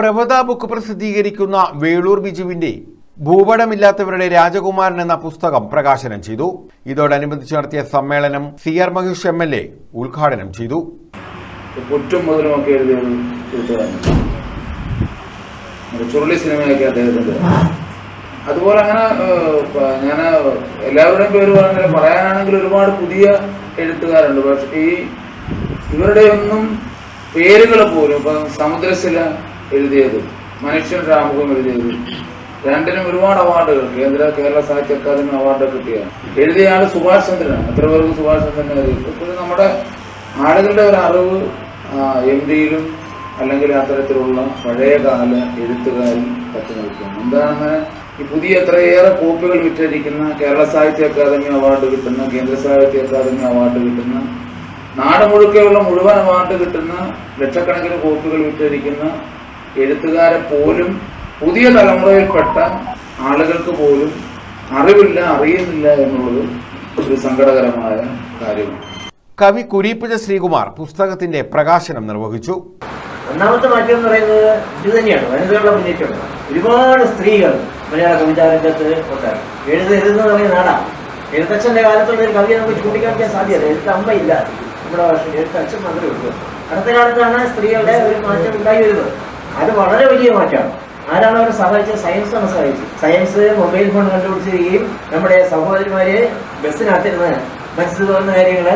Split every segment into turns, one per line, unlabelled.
പ്രഭത book പ്രസിദ്ധീകരിക്കുന്ന വേളൂർ ബിജുവിന്റെ ഭൂപടമില്ലാത്തവരുടെ രാജകുമാരൻ എന്ന പുസ്തകം പ്രകാശനം ചെയ്തു. ഇതോടനുബന്ധിച്ച് നടത്തിയ സമ്മേളനം C R Mahesh M L A ഉദ്ഘാടനം ചെയ്തു.
ചുരുളി സിനിമയൊക്കെ അദ്ദേഹത്തിന്റെ അതുപോലെ അങ്ങനെ ഞാൻ എല്ലാവരുടെയും പേര് പറഞ്ഞാൽ പറയാനാണെങ്കിൽ ഒരുപാട് പുതിയ എഴുത്തുകാരുണ്ട്. പക്ഷേ ഈ ഇവരുടെ ഒന്നും പേരുകൾ പോലും ഇപ്പൊ സമുദ്രശില എഴുതിയത് മനുഷ്യൻ രാമുഖം എഴുതിയത് രണ്ടിനും ഒരുപാട് അവാർഡുകൾ. കേന്ദ്ര കേരള സാഹിത്യ അക്കാദമി അവാർഡ് കിട്ടിയാണ് എഴുതിയ ആൾ സുഭാഷ് ചന്ദ്രനാണ്. എത്ര പേർക്ക് സുഭാഷ് ചന്ദ്രനെ അറിയും? ഇപ്പോഴും നമ്മുടെ ആളുകളുടെ ഒരു അറിവ് എം ഡിയിലും അല്ലെങ്കിൽ അത്തരത്തിലുള്ള പഴയകാല എഴുത്തുകാരിൽ തട്ടി നിൽക്കുന്നു എന്താണെന്ന് ഈ പുതിയ എത്രയേറെ കോപ്പികൾ വിറ്റഴിക്കുന്ന കേരള സാഹിത്യ അക്കാദമി അവാർഡ് കിട്ടുന്ന കേന്ദ്ര സാഹിത്യ അക്കാദമി അവാർഡ് കിട്ടുന്ന നാട് മുഴുക്കെയുള്ള മുഴുവൻ അവാർഡ് കിട്ടുന്ന ലക്ഷക്കണക്കിന് കോപ്പികൾ വിറ്റഴിക്കുന്ന എഴുത്തുകാരെ പോലും പുതിയ തലമുറയിൽപ്പെട്ട ആളുകൾക്ക് പോലും അറിവില്ല അറിയുന്നില്ല എന്നുള്ളത് ഒരു സങ്കടകരമായ കാര്യമാണ്.
കവി കുരീപ്പുജ ശ്രീകുമാർ പുസ്തകത്തിന്റെ പ്രകാശനം നിർവഹിച്ചു.
ഒന്നാമത്തെ മാറ്റം എന്ന് പറയുന്നത് ഇത് തന്നെയാണ്. വനിതകളുടെ മുന്നേറ്റമാണ്. ഒരുപാട് സ്ത്രീകൾ മലയാള കവിതാ രംഗത്ത് ഉണ്ടായി എഴുതരുതെന്ന് പറയുന്ന നാടാണ് എഴുത്തച്ഛന്റെ കാലത്തുള്ള ഒരു കവിയെ നമുക്ക് ചൂണ്ടിക്കാണിക്കാൻ സാധ്യത എഴുത്ത് അമ്മയില്ല. നമ്മുടെ ഭാഷയിൽ എഴുത്തച്ഛൻ മാത്രമേ ഉള്ളൂ. അടുത്ത കാലത്താണ് സ്ത്രീകളുടെ ഒരു മാറ്റം ഉണ്ടായി വരുന്നത്. അത് വളരെ വലിയ മാറ്റമാണ്. ആരാണ് അവരെ സഹായിച്ചത്? സയൻസാണ് സഹായിച്ചത്. സയൻസ് മൊബൈൽ ഫോൺ കണ്ടുപിടിച്ചിരിക്കുകയും നമ്മുടെ സഹോദരിമാര് ബസ്സിനകത്തിരുന്ന് മനസ്സിൽ തോന്നുന്ന കാര്യങ്ങൾ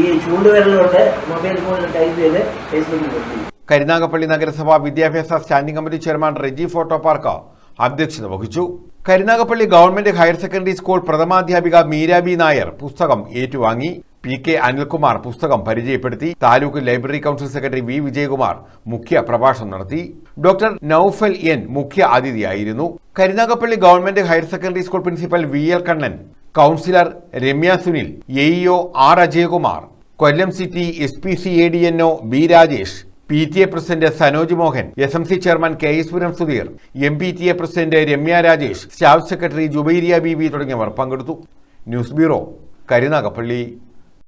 ഈ ചൂണ്ടുവിരലുകൊണ്ട് മൊബൈൽ ഫോണിൽ ടൈപ്പ് ചെയ്ത് ഫേസ്ബുക്കിൽ കൊടുത്തു.
കരുനാഗപ്പള്ളി നഗരസഭ വിദ്യാഭ്യാസ standing committee chairman Reji photo park അധ്യക്ഷത വഹിച്ചു. Karunagappally government higher secondary school പ്രഥമാധ്യാപിക Meerabi Nair പുസ്തകം ഏറ്റുവാങ്ങി. പി കെ അനിൽകുമാർ പുസ്തകം പരിചയപ്പെടുത്തി taluk library council secretary V Vijayakumar മുഖ്യ പ്രഭാഷണം നടത്തി. ഡോക്ടർ നൌഫൽ എൻ മുഖ്യ അതിഥിയായിരുന്നു. Karunagappally government higher secondary school principal V L Kannan councillor Ramya Sunil A R Ajayakumar Kollam city S P C A D N O B Rajesh P T A president Sanoj Mohan S M C chairman K S Eswaram Sudheer M P T A president Ramya Rajesh staff secretary Jubairiya B തുടങ്ങിയവർ പങ്കെടുത്തു. News bureau Karunagappally.